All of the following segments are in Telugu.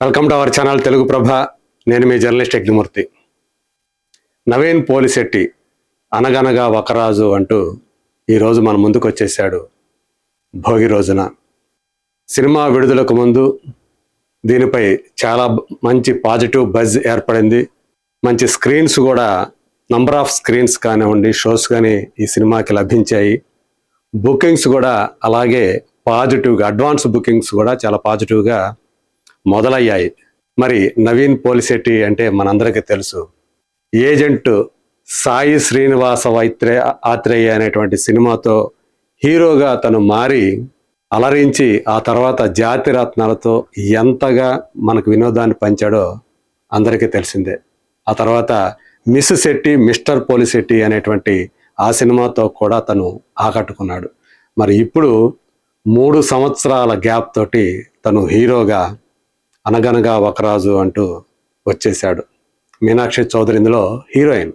Welcome to our channel Telugu Prabha నేను మీ జర్నలిస్ట్ యజ్ఞమూర్తి నవీన్ పోలిశెట్టి అనగనగా ఒకరాజు అంటూ ఈరోజు మన ముందుకు వచ్చేసాడు భోగి రోజున. సినిమా విడుదలకు ముందు దీనిపై చాలా మంచి పాజిటివ్ బజ్ ఏర్పడింది. మంచి స్క్రీన్స్ కూడా నంబర్ ఆఫ్ స్క్రీన్స్ కానివ్వండి షోస్ కానీ ఈ సినిమాకి లభించాయి. బుకింగ్స్ కూడా అలాగే పాజిటివ్గా అడ్వాన్స్ బుకింగ్స్ కూడా చాలా పాజిటివ్గా మొదలయ్యాయి. మరి నవీన్ పోలిశెట్టి అంటే మనందరికీ తెలుసు. ఏజెంట్ సాయి శ్రీనివాస వైత్రే ఆత్రేయ అనేటువంటి సినిమాతో హీరోగా తను మారి అలరించి ఆ తర్వాత జాతి రత్నాలతో ఎంతగా మనకు వినోదాన్ని పంచాడో అందరికీ తెలిసిందే. ఆ తర్వాత మిస్ శెట్టి మిస్టర్ పోలిశెట్టి అనేటువంటి ఆ సినిమాతో కూడా తను ఆకట్టుకున్నాడు. మరి ఇప్పుడు మూడు సంవత్సరాల గ్యాప్ తోటి తను హీరోగా అనగనగా ఒకరాజు అంటూ వచ్చేసాడు మీనాక్షి చౌదరి ఇందులో heroine.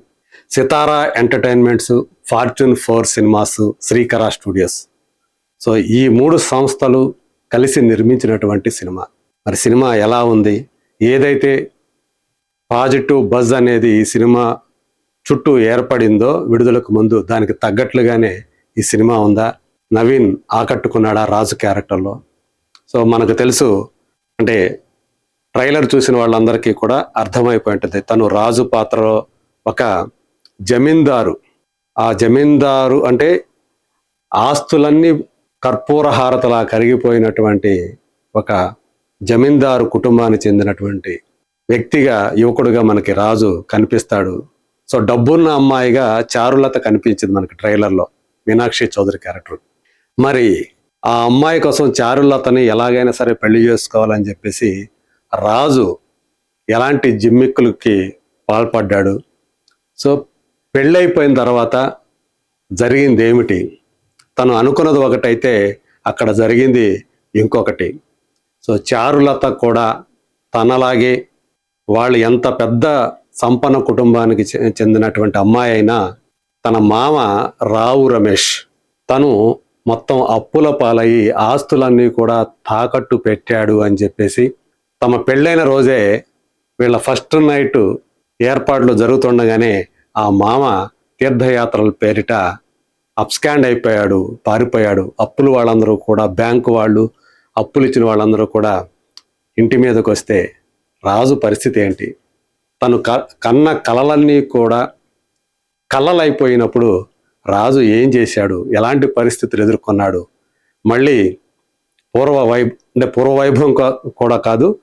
Sithara entertainments fortune four cinemas Srikara studios. So ఈ మూడు సంస్థలు కలిసి నిర్మించినటువంటి సినిమా. మరి సినిమా ఎలా ఉంది? ఏదైతే పాజిటివ్ బజ్ అనేది ఈ సినిమా చుట్టూ ఏర్పడిందో విడుదలకు ముందు దానికి తగ్గట్లుగానే ఈ సినిమా ఉందా? నవీన్ ఆకట్టుకున్నాడా రాజు క్యారెక్టర్లో? సో మనకు తెలుసు అంటే ట్రైలర్ చూసిన వాళ్ళందరికీ కూడా అర్థమైపోయి ఉంటుంది తను రాజు పాత్రలో ఒక జమీందారు. ఆ జమీందారు అంటే ఆస్తులన్నీ కర్పూర హారతలా కరిగిపోయినటువంటి ఒక జమీందారు కుటుంబానికి చెందినటువంటి వ్యక్తిగా యువకుడుగా మనకి రాజు కనిపిస్తాడు. సో డబ్బున్న అమ్మాయిగా చారులత కనిపించింది మనకి ట్రైలర్లో. మీనాక్షి చౌదరి క్యారెక్టర్. మరి ఆ అమ్మాయి కోసం చారులతని ఎలాగైనా సరే పెళ్ళి చేసుకోవాలని చెప్పేసి రాజు ఎలాంటి జిమ్మిక్కులకి పాల్పడ్డాడు? సో పెళ్ళైపోయిన తర్వాత జరిగింది ఏమిటి తను అనుకున్నది ఒకటైతే అక్కడ జరిగింది ఇంకొకటి. సో చారులత కూడా తనలాగే వాళ్ళు ఎంత పెద్ద సంపన్న కుటుంబానికి చె- చెందినటువంటి అమ్మాయి అయినా తన మామ రావు రమేష్ తను మొత్తం అప్పుల పాలయ్యి ఆస్తులన్నీ కూడా తాకట్టు పెట్టాడు అని చెప్పేసి తమ పెళ్ళైన రోజే వీళ్ళ ఫస్ట్ నైట్ ఏర్పాట్లు జరుగుతుండగానే ఆ మామ తీర్థయాత్రల పేరిట అప్స్కాండ్ అయిపోయాడు పారిపోయాడు. అప్పులు వాళ్ళందరూ కూడా బ్యాంకు వాళ్ళు అప్పులు ఇచ్చిన వాళ్ళందరూ కూడా ఇంటి మీదకి వస్తే రాజు పరిస్థితి ఏంటి? తను క కన్న కలలన్నీ కూడా కళ్ళలైపోయినప్పుడు రాజు ఏం చేశాడు? ఎలాంటి పరిస్థితులు ఎదుర్కొన్నాడు? మళ్ళీ పూర్వ వై అంటే పూర్వ వైభవం కా- కూడా కాదు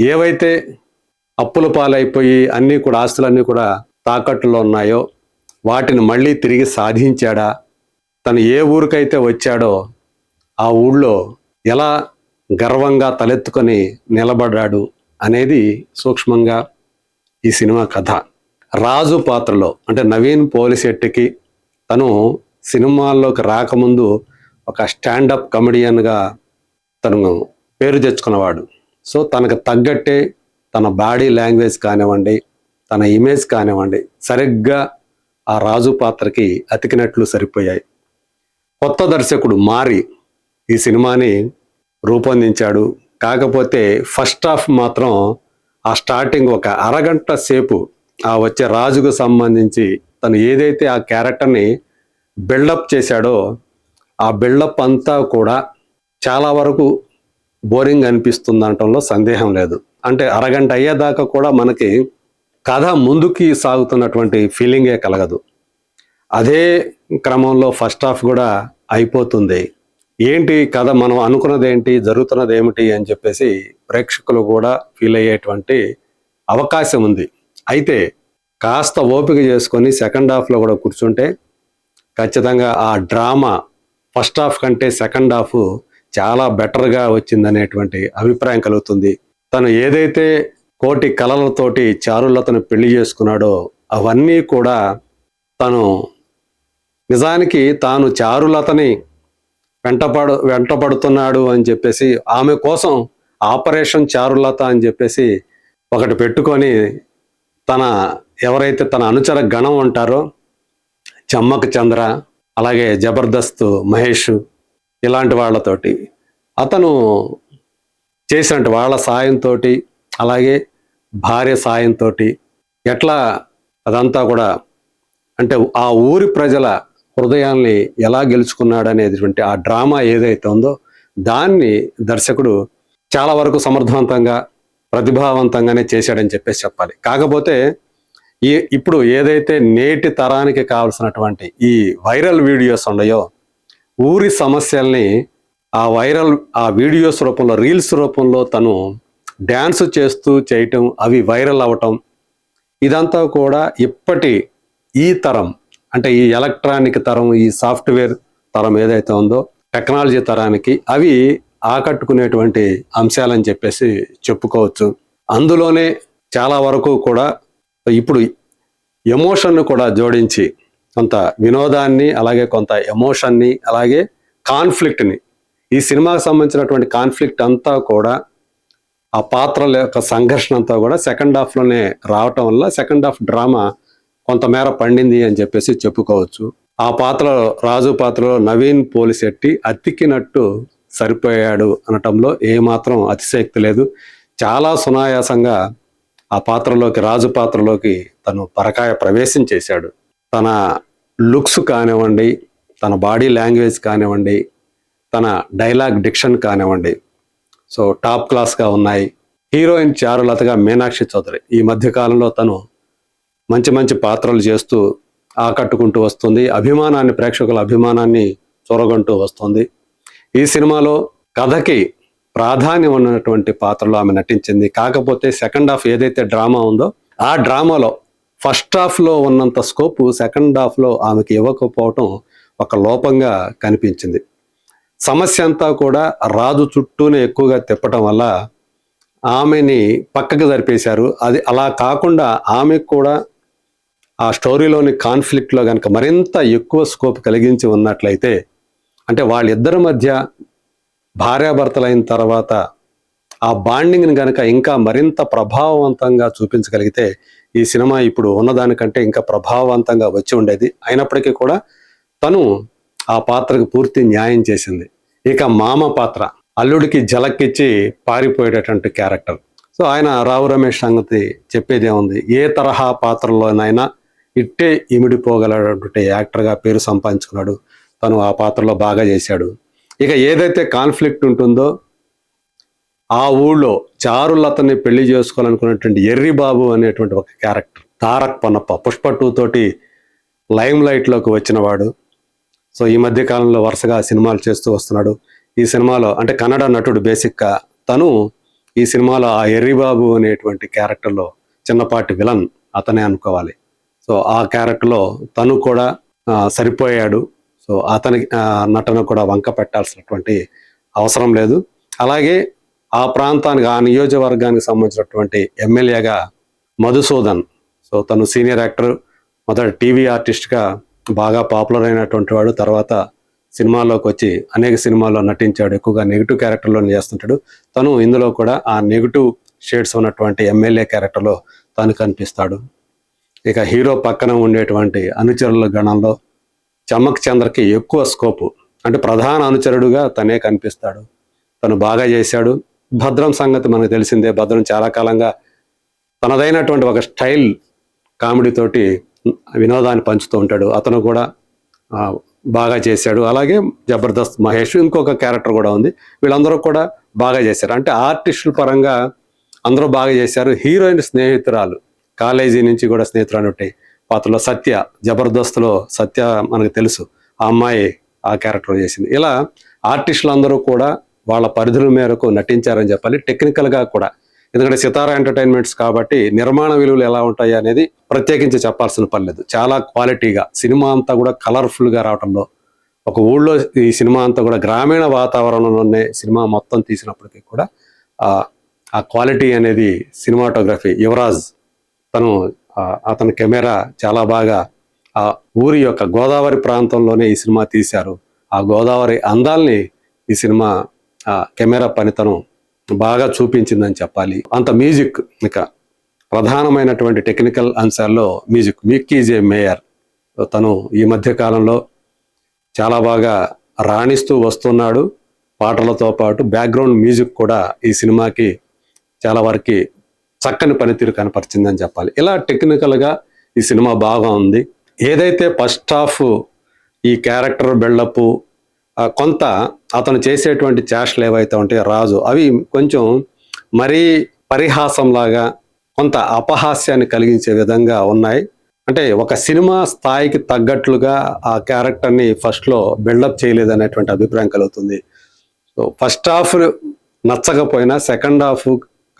ఏవైతే అప్పుల పాలైపోయి అన్నీ కూడా ఆస్తులన్నీ కూడా తాకట్టులో ఉన్నాయో వాటిని మళ్ళీ తిరిగి సాధించాడా? తను ఏ ఊరికైతే వచ్చాడో ఆ ఊళ్ళో ఎలా గర్వంగా తలెత్తుకొని నిలబడ్డాడు అనేది సూక్ష్మంగా ఈ సినిమా కథ. రాజు పాత్రలో అంటే నవీన్ పోలిశెట్టికి తను సినిమాల్లోకి రాకముందు ఒక స్టాండప్ కమెడియన్గా తను పేరు తెచ్చుకున్నవాడు. సో తనకు తగ్గట్టే తన బాడీ లాంగ్వేజ్ కానివ్వండి తన ఇమేజ్ కానివ్వండి సరిగ్గా ఆ రాజు పాత్రకి అతికినట్లు సరిపోయాయి. కొత్త దర్శకుడు మారి ఈ సినిమాని రూపొందించాడు. కాకపోతే ఫస్ట్ హాఫ్ మాత్రం ఆ స్టార్టింగ్ ఒక అరగంట సేపు ఆ వచ్చే రాజుకు సంబంధించి తను ఏదైతే ఆ క్యారెక్టర్ని బిల్డప్ చేశాడో ఆ బిల్డప్ అంతా కూడా చాలా వరకు బోరింగ్ అనిపిస్తుంది అనటంలో సందేహం లేదు. అంటే అరగంట అయ్యేదాకా కూడా మనకి కథ ముందుకి సాగుతున్నటువంటి ఫీలింగే కలగదు. అదే క్రమంలో ఫస్ట్ హాఫ్ కూడా అయిపోతుంది. ఏంటి కథ? మనం అనుకున్నది ఏంటి జరుగుతున్నది ఏమిటి అని చెప్పేసి ప్రేక్షకులు కూడా ఫీల్ అయ్యేటువంటి అవకాశం ఉంది. అయితే కాస్త ఓపిక చేసుకొని సెకండ్ హాఫ్లో కూడా కూర్చుంటే ఖచ్చితంగా ఆ డ్రామా ఫస్ట్ హాఫ్ కంటే సెకండ్ హాఫ్ చాలా బెటర్గా వచ్చిందనేటువంటి అభిప్రాయం కలుగుతుంది. తను ఏదైతే కోటి కళలతోటి చారులతను పెళ్ళి చేసుకున్నాడో అవన్నీ కూడా తను నిజానికి తాను చారులతని వెంటపడు వెంటపడుతున్నాడు అని చెప్పేసి ఆమె కోసం ఆపరేషన్ చారులత అని చెప్పేసి ఒకటి పెట్టుకొని తన ఎవరైతే తన అనుచర గణం ఉంటారో చమ్మక్ చంద్ర అలాగే జబర్దస్త్ మహేష్ ఇలాంటి వాళ్ళతోటి. అతను చేసినట్టు వాళ్ళ సాయంతో అలాగే భార్య సాయంతో ఎట్లా అదంతా కూడా అంటే ఆ ఊరి ప్రజల హృదయాల్ని ఎలా గెలుచుకున్నాడనేటువంటి ఆ డ్రామా ఏదైతే ఉందో దాన్ని దర్శకుడు చాలా వరకు సమర్థవంతంగా ప్రతిభావంతంగానే చేశాడని చెప్పేసి చెప్పాలి. కాకపోతే ఈ ఇప్పుడు ఏదైతే నేటి తరానికి కావలసినటువంటి ఈ వైరల్ వీడియోస్ ఉన్నాయో ఊరి సమస్యల్ని ఆ వైరల్ ఆ వీడియోస్ రూపంలో రీల్స్ రూపంలో తను డ్యాన్స్ చేస్తూ చేయటం అవి వైరల్ అవ్వటం ఇదంతా కూడా ఇప్పటి ఈ తరం అంటే ఈ ఎలక్ట్రానిక్ తరం ఈ సాఫ్ట్వేర్ తరం ఏదైతే ఉందో టెక్నాలజీ తరానికి అవి ఆకట్టుకునేటువంటి అంశాలని చెప్పేసి చెప్పుకోవచ్చు. అందులోనే చాలా వరకు కూడా ఇప్పుడు ఎమోషన్ను కూడా జోడించి కొంత వినోదాన్ని అలాగే కొంత ఎమోషన్ని అలాగే కాన్ఫ్లిక్ట్ని. ఈ సినిమాకి సంబంధించినటువంటి కాన్ఫ్లిక్ట్ అంతా కూడా ఆ పాత్రల యొక్క సంఘర్షణ అంతా కూడా సెకండ్ హాఫ్లోనే రావటం వల్ల సెకండ్ హాఫ్ డ్రామా కొంతమేర పండింది అని చెప్పేసి చెప్పుకోవచ్చు. ఆ పాత్రలో రాజు పాత్రలో నవీన్ పోలిశెట్టి అతికినట్టు సరిపోయాడు అనటంలో ఏమాత్రం అతిశయక్తి లేదు. చాలా సునాయాసంగా ఆ పాత్రలోకి రాజు పాత్రలోకి తను పరకాయ ప్రవేశం చేశాడు. తన లుక్స్ కానివ్వండి తన బాడీ లాంగ్వేజ్ కానివ్వండి తన డైలాగ్ డిక్షన్ కానివ్వండి సో టాప్ క్లాస్గా ఉన్నాయి. హీరోయిన్ చారులతగా మీనాక్షి చౌదరి. ఈ మధ్యకాలంలో తను మంచి మంచి పాత్రలు చేస్తూ ఆకట్టుకుంటూ వస్తుంది. అభిమానాన్ని ప్రేక్షకుల అభిమానాన్ని చూరగొంటూ వస్తుంది. ఈ సినిమాలో కథకి ప్రాధాన్యం ఉన్నటువంటి పాత్రలో ఆమె నటించింది. కాకపోతే సెకండ్ హాఫ్ ఏదైతే డ్రామా ఉందో ఆ డ్రామాలో ఫస్ట్ హాఫ్లో ఉన్నంత స్కోప్ సెకండ్ హాఫ్లో ఆమెకి ఇవ్వకపోవటం ఒక లోపంగా కనిపించింది. సమస్య అంతా కూడా రాజు చుట్టూనే ఎక్కువగా తిప్పటం వల్ల ఆమెని పక్కకు జరిపేశారు. అది అలా కాకుండా ఆమెకు కూడా ఆ స్టోరీలోని కాన్ఫ్లిక్ట్లో కనుక మరింత ఎక్కువ స్కోప్ కలిగించి ఉన్నట్లయితే అంటే వాళ్ళిద్దరి మధ్య భార్యాభర్తలైన తర్వాత ఆ బాండింగ్ని కనుక ఇంకా మరింత ప్రభావవంతంగా చూపించగలిగితే ఈ సినిమా ఇప్పుడు ఉన్నదానికంటే ఇంకా ప్రభావవంతంగా వచ్చి ఉండేది. అయినప్పటికీ కూడా తను ఆ పాత్రకు పూర్తి న్యాయం చేసింది. ఇక మామ పాత్ర అల్లుడికి జలక్కిచ్చి పారిపోయేటటువంటి క్యారెక్టర్. సో ఆయన రావు రమేష్ సంగతి చెప్పేదేముంది ఏ తరహా పాత్రలోనైనా ఇట్టే ఇమిడిపోగలటువంటి యాక్టర్గా పేరు సంపాదించుకున్నాడు. తను ఆ పాత్రలో బాగా చేశాడు. ఇక ఏదైతే కాన్ఫ్లిక్ట్ ఉంటుందో ఆ ఊళ్ళో చారులతని పెళ్ళి చేసుకోవాలనుకున్నటువంటి ఎర్రిబాబు అనేటువంటి ఒక క్యారెక్టర్. తారక్ పన్నప్ప పుష్ప టూ తోటి లైమ్ లైట్లోకి వచ్చినవాడు సో ఈ మధ్య కాలంలో వరుసగా సినిమాలు చేస్తూ వస్తున్నాడు. ఈ సినిమాలో అంటే కన్నడ నటుడు బేసిక్గా తను ఈ సినిమాలో ఆ ఎర్రిబాబు అనేటువంటి క్యారెక్టర్లో చిన్నపాటి విలన్ అతనే అనుకోవాలి. సో ఆ క్యారెక్టర్లో తను కూడా సరిపోయాడు. సో అతని ఆ, నటన కూడా వంక పెట్టాల్సినటువంటి అవసరం లేదు. అలాగే ఆ ప్రాంతానికి ఆ నియోజకవర్గానికి సంబంధించినటువంటి ఎమ్మెల్యేగా మధుసూదన్. సో తను సీనియర్ యాక్టర్ మొదట టీవీ ఆర్టిస్ట్గా బాగా పాపులర్ అయినటువంటి వాడు తర్వాత సినిమాల్లోకి వచ్చి అనేక సినిమాల్లో నటించాడు ఎక్కువగా నెగిటివ్ క్యారెక్టర్లో చేస్తుంటాడు. తను ఇందులో కూడా ఆ నెగిటివ్ షేడ్స్ ఉన్నటువంటి ఎమ్మెల్యే క్యారెక్టర్లో తను కనిపిస్తాడు. ఇక హీరో పక్కన ఉండేటువంటి అనుచరుల గణంలో చమక్ చంద్రకి ఎక్కువ స్కోపు. అంటే ప్రధాన అనుచరుడుగా తనే కనిపిస్తాడు. తను బాగా చేశాడు. భద్రం సంగతి మనకు తెలిసిందే. భద్రం చాలా కాలంగా తనదైనటువంటి ఒక స్టైల్ కామెడీ తోటి వినోదాన్ని పంచుతూ ఉంటాడు. అతను కూడా బాగా చేశాడు. అలాగే జబర్దస్త్ మహేష్ ఇంకొక క్యారెక్టర్ కూడా ఉంది. వీళ్ళందరూ కూడా బాగా చేశారు. అంటే ఆర్టిస్టుల పరంగా అందరూ బాగా చేశారు. హీరోయిన్ స్నేహితురాలు కాలేజీ నుంచి కూడా స్నేహితురాలు ఉంటాయి. పాత్రలో సత్య జబర్దస్త్లో సత్య మనకు తెలుసు. ఆ అమ్మాయి ఆ క్యారెక్టర్ చేసింది. ఇలా ఆర్టిస్టులు అందరూ కూడా వాళ్ళ పరిధుల మేరకు నటించారని చెప్పాలి. టెక్నికల్గా కూడా. ఎందుకంటే సితారా ఎంటర్టైన్మెంట్స్ కాబట్టి నిర్మాణ విలువలు ఎలా ఉంటాయి అనేది ప్రత్యేకించి చెప్పాల్సిన పని లేదు. చాలా క్వాలిటీగా సినిమా అంతా కూడా కలర్ఫుల్గా రావడంలో ఒక ఊళ్ళో ఈ సినిమా అంతా కూడా గ్రామీణ వాతావరణంలోనే సినిమా మొత్తం తీసినప్పటికీ కూడా ఆ క్వాలిటీ అనేది సినిమాటోగ్రఫీ యువరాజ్ తను అతని కెమెరా చాలా బాగా ఆ ఊరి యొక్క గోదావరి ప్రాంతంలోనే ఈ సినిమా తీశారు. ఆ గోదావరి అందాల్ని ఈ సినిమా కెమెరా పనితనం బాగా చూపించిందని చెప్పాలి. అంత మ్యూజిక్ ఇక ప్రధానమైనటువంటి టెక్నికల్ అంశాల్లో మ్యూజిక్. మిక్కీజ్ ఏ మేయర్. తను ఈ మధ్య కాలంలో చాలా బాగా రాణిస్తూ వస్తున్నాడు. పాటలతో పాటు బ్యాక్గ్రౌండ్ మ్యూజిక్ కూడా ఈ సినిమాకి చాలా వరకు చక్కని పనితీరు కనపరిచిందని చెప్పాలి. ఇలా టెక్నికల్గా ఈ సినిమా బాగా ఉంది. ఏదైతే ఫస్ట్ హాఫ్ ఈ క్యారెక్టర్ బిల్డప్ కొంత అతను చేసేటువంటి చేష్టలు ఏవైతే ఉంటాయో రాజు అవి కొంచెం మరీ పరిహాసంలాగా కొంత అపహాస్యాన్ని కలిగించే విధంగా ఉన్నాయి. అంటే ఒక సినిమా స్థాయికి తగ్గట్లుగా ఆ క్యారెక్టర్ని ఫస్ట్లో బిల్డప్ చేయలేదు అనేటువంటి అభిప్రాయం కలుగుతుంది. సో ఫస్ట్ హాఫ్ నచ్చకపోయినా సెకండ్ హాఫ్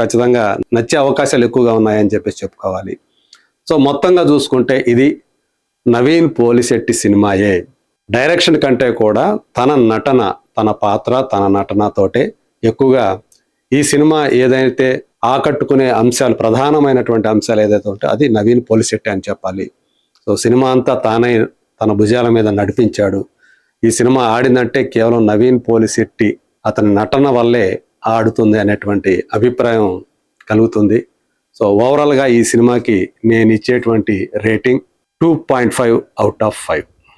ఖచ్చితంగా నచ్చే అవకాశాలు ఎక్కువగా ఉన్నాయని చెప్పేసి చెప్పుకోవాలి. సో మొత్తంగా చూసుకుంటే ఇది నవీన్ పోలిశెట్టి సినిమాయే. డైరెక్షన్ కంటే కూడా తన నటన తన పాత్ర తన నటనతోటే ఎక్కువగా ఈ సినిమా ఏదైతే ఆకట్టుకునే అంశాలు ప్రధానమైనటువంటి అంశాలు ఏదైతే ఉంటే అది నవీన్ పోలిశెట్టి అని చెప్పాలి. సో సినిమా అంతా తానే తన భుజాల మీద నడిపించాడు. ఈ సినిమా ఆడిందంటే కేవలం నవీన్ పోలిశెట్టి అతని నటన వల్లే ఆడుతుంది అనేటువంటి అభిప్రాయం కలుగుతుంది. సో ఓవరాల్గా ఈ సినిమాకి నేను ఇచ్చేటువంటి rating two point five out of five.